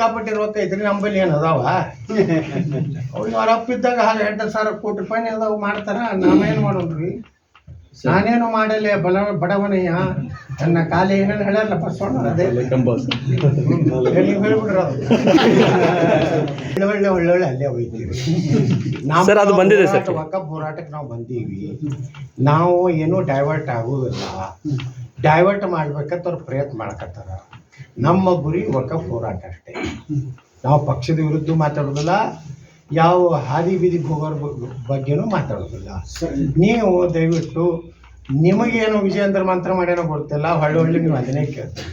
ಸಿಕ್ಕಾಪಟ್ಟೆ ಇರುವಂತ ಇದ್ರೆ ನಂಬಲ್ಲಿ ಏನು ಅದಾವ? ಅವ್ರಿಗೆ ಅವ್ರ ಅಪ್ಪಿದ್ದಾಗ ಹಾಲು ಎಂಟು ಸಾವಿರ ಕೋಟಿ ರೂಪಾಯಿ ಅದಾವ ಮಾಡ್ತಾರ ನಾವೇನು ಮಾಡೋದ್ರಿ? ನಾನೇನು ಮಾಡಲಿ ಬಲ ಬಡವನಯ್ಯ? ನನ್ನ ಕಾಲಿ ಏನೇನು ಹೇಳಲ್ಲ ಬಸವಣ್ಣ ಅದೇ? ನೀವ್ ಹೇಳ್ಬಿಡ್ರಿ. ಒಳ್ಳೆ ಒಳ್ಳೆ ಒಳ್ಳೆ ಅಲ್ಲೇ ಹೋಯ್ತೀವಿ. ನಮ್ಮ ಸರ್, ಅದು ಬಂದಿದೆ ಸರ್. ಹೋರಾಟಕ್ಕೆ ನಾವು ಬಂದೀವಿ. ನಾವು ಏನೂ ಡೈವರ್ಟ್ ಆಗುವುದಿಲ್ಲ ಡೈವರ್ಟ್ ಮಾಡ್ಬೇಕಂತ ಅವ್ರು ಪ್ರಯತ್ನ ಮಾಡಕತ್ತಾರ. ನಮ್ಮ ಗುರಿ ವಕಫ್ ಹೋರಾಟ ಅಷ್ಟೇ. ನಾವು ಪಕ್ಷದ ವಿರುದ್ಧ ಮಾತಾಡೋದಿಲ್ಲ ಯಾವ ಹಾದಿ ಬೀದಿಗೆ ಹೋಗೋರ ಬಗ್- ಬಗ್ಗೆನೂ ಮಾತಾಡೋದಿಲ್ಲ ನೀವು ದಯವಿಟ್ಟು ನಿಮಗೇನು ವಿಜಯೇಂದ್ರ ಮಂತ್ರ ಮಾಡ್ಯಾನೋ ಗೊತ್ತಿಲ್ಲ ಹೊಳ್ಳಿ ಹೊಳ್ಳಿ ನೀವು ಅದನ್ನೇ ಕೇಳ್ತೀರಿ.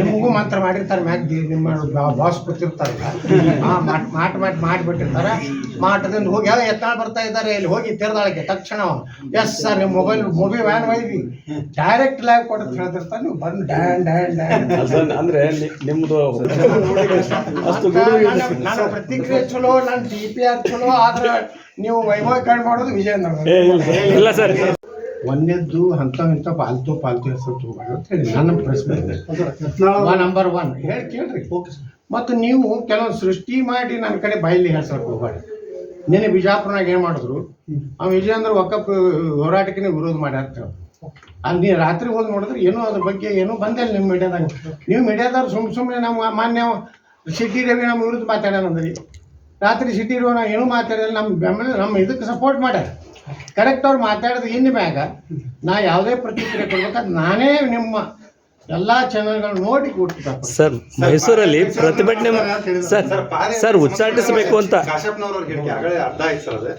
ನಿಮಗೂ ಮಂತ್ರ ಮಾಡಿರ್ತಾರೆ ಮ್ಯಾಕ್ ನಿಮ್ಮ ಬಾಸ್ ಗೊತ್ತಿರ್ತಾರಲ್ಲ ಹಾ ಮಾಟ್ ಮಾಟ್ ಮಾಟ್ ಮಾಡಿಬಿಟ್ಟಿರ್ತಾರೆ. ಮಾಟದಿಂದ ಹೋಗಿ ಯಾವ ಎತ್ತಾಳ ಬರ್ತಾ ಇದ್ದಾರೆ ಇಲ್ಲಿ ಹೋಗಿ ತೆರೆದಾಳಕ್ಕೆ ತಕ್ಷಣ ಎಸ್ ಸರ್ ನಿಮ್ಮ ಮೊಬೈಲ್ ಮೊಬೈಲ್ ವ್ಯಾನ್ ಒಯ್ದಿ ಡೈರೆಕ್ಟ್ ಲೈವ್ ಕೊಡೋದು ಹೇಳ್ತಿರ್ತಾರೆ ನೀವು ಬಂದು ಡ್ಯಾನ್ ಡ್ಯಾನ್ ಡ್ಯಾನ್. ಅಂದ್ರೆ ನಿ- ನಿಮ್ದು ನನ್ನ ನನ್ನ ಪ್ರತಿಕ್ರಿಯೆ ಚಲೋ ನನ್ನ ಡಿ ಪಿ ಆರ್ ಚಲೋ ಆದ್ರೆ ನೀವು ವೈಭವೀಕರಣ ಮಾಡೋದು ವಿಜಯೇಂದ್ರ ಇಲ್ಲ ಸರ್. ಒಂದೇದ್ದು ಇಂಥ ಪಾಲ್ತು ಪಾಲ್ತು ಹೆಸರು ತಗೋಬೇಕು ಅಂತ ಹೇಳಿ ನನ್ನ ಪ್ರಶ್ನೆ ಇದೆ. ನಂಬರ್ ಒನ್ ಹೇಳಿ ಕೇಳ್ರಿ. ಮತ್ತು ನೀವು ಕೆಲವೊಂದು ಸೃಷ್ಟಿ ಮಾಡಿ ನನ್ನ ಕಡೆ ಬಾಯಲ್ಲಿ ಹೆಸರು ತಗೋಬಾರ್ದು ನಿನ್ನೆ ಬಿಜಾಪುರನಾಗ ಏನು ಮಾಡಿದ್ರು? ಆ ವಿಜಯೇಂದ್ರ ಒಕ್ಕ ಹೋರಾಟಕ್ಕೆ ವಿರೋಧ ಮಾಡ್ಯಾರ ಅಲ್ಲಿ ನೀವು ರಾತ್ರಿ ಹೋಗಿ ನೋಡಿದ್ರೆ ಏನೋ ಅದ್ರ ಬಗ್ಗೆ ಏನೂ ಬಂದಿಲ್ಲ ನಿಮ್ಮ ಮೀಡಿಯಾದಾಗ. ನೀವು ಮೀಡಿಯಾದವ್ರು ಸುಮ್ ಸುಮ್ಮನೆ ನಮ್ಮ ಮಾನ್ಯ ಸಿಟಿ ರವಿ ನಮ್ಮ ವಿರುದ್ಧ ಮಾತಾಡ್ಯಾನಂದ್ರಿ ರಾತ್ರಿ ಸಿಟಿ ರವಿ ನಾವು ಏನೂ ಮಾತಾಡಿಲ್ಲ ನಮ್ಮ ಬೆಂಬಲ ನಮ್ಮ ಇದಕ್ಕೆ ಸಪೋರ್ಟ್ ಮಾಡ್ಯಾರ. ಕರೆಕ್ಟ್ ಅವ್ರು ಮಾತಾಡಿದ ಇನ್ನು ಮ್ಯಾಗ ನಾ ಯಾವುದೇ ಪ್ರತಿಕ್ರಿಯೆ ಕೊಡ್ಬೇಕಾದ್ರೆ ನಾನೇ ನಿಮ್ಮ ಎಲ್ಲಾ ಚಾನೆಲ್ಗಳನ್ನ ನೋಡಿ ಸರ್ ಮೈಸೂರಲ್ಲಿ ಪ್ರತಿಭಟನೆ ಸರ್ ಸರ್ ಉಚ್ಚಾಟಿಸಬೇಕು ಅಂತ. ಕಾಶ್ಯಪ್ನವ್ರ ಹೇಳಿಕೆ ಆಗಲೇ ಅರ್ಧ ಆಯ್ತು ಸರ್ ಅದು.